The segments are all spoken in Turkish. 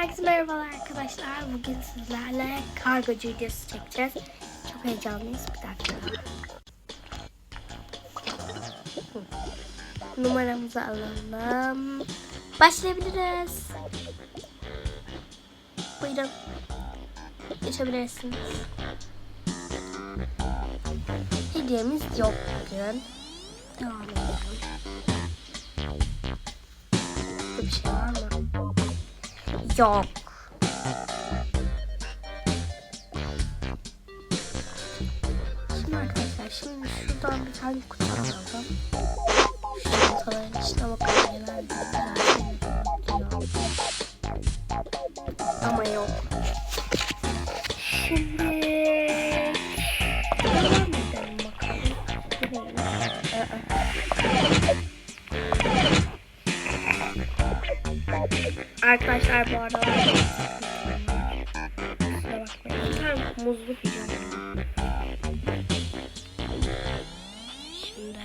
Herkese merhabalar arkadaşlar. Bugün sizlerle kargocu videosu çekeceğiz. Çok heyecanlıyız. Bir dakika. Numaramızı alalım. Başlayabiliriz. Buyurun. Geçebilirsiniz. Hediyemiz yok bugün. Devam edelim. Burada bir şey var? Yok. Şimdi arkadaşlar şimdi şuradan bir tane kutu alalım. Şu çantaların içine bakalım neler. Ama yok. Şimdi edelim bakalım. Neymiş? Arkadaşlar bu arada Kusura bakmayın. Tane muzlu pijama. Şimdi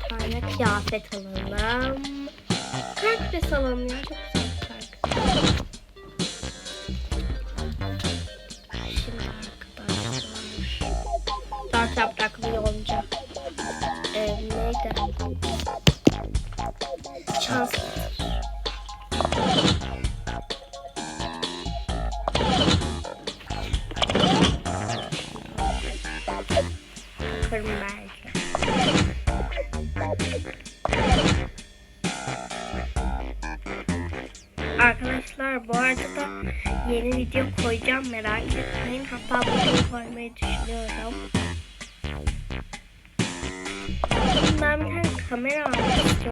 bir tane kıyafet alalım. Kar küresi alalım ya. Çok güzel. Dört yapraklı yonca. Ee, neydi? Şans. Belki. Arkadaşlar bu arada da yeni video koyacağım merak etmeyin. Hatta bugün koymayı düşünüyorum. Ben bir tane kamera almak.